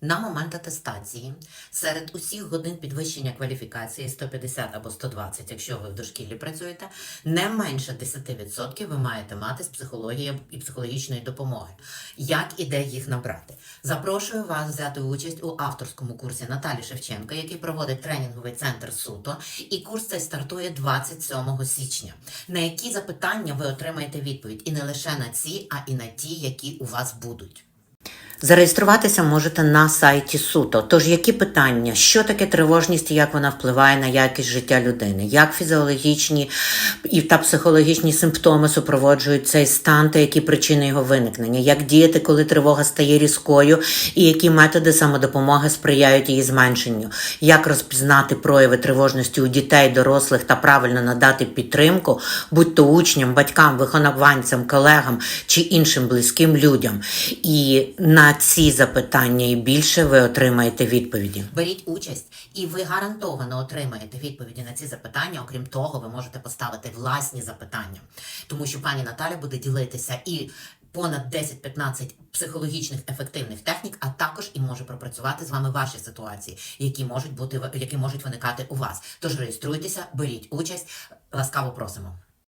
На момент атестації серед усіх годин підвищення кваліфікації 150 або 120, якщо ви в дошкіллі працюєте, не менше 10% ви маєте мати з психології і психологічної допомоги. Як і де їх набрати? Запрошую вас взяти участь у авторському курсі Наталі Шевченка, який проводить тренінговий центр Суто. І курс цей стартує 27 січня. На які запитання ви отримаєте відповідь і не лише на ці, а і на ті, які у вас будуть. Зареєструватися можете на сайті Суто. Тож які питання, що таке тривожність і як вона впливає на якість життя людини, як фізіологічні і та психологічні симптоми супроводжують цей стан та які причини його виникнення, як діяти, коли тривога стає різкою, і які методи самодопомоги сприяють її зменшенню, як розпізнати прояви тривожності у дітей, дорослих та правильно надати підтримку, будь то учням, батькам, вихованцям, колегам чи іншим близьким людям. І на ці запитання і більше ви отримаєте відповіді. Беріть участь, і ви гарантовано отримаєте відповіді на ці запитання. Окрім того, ви можете поставити власні запитання, тому що пані Наталя буде ділитися і. Понад 10-15 психологічних ефективних технік, а також і може пропрацювати з вами ваші ситуації, які можуть бути які можуть виникати у вас. Тож реєструйтеся, беріть участь, ласкаво просимо.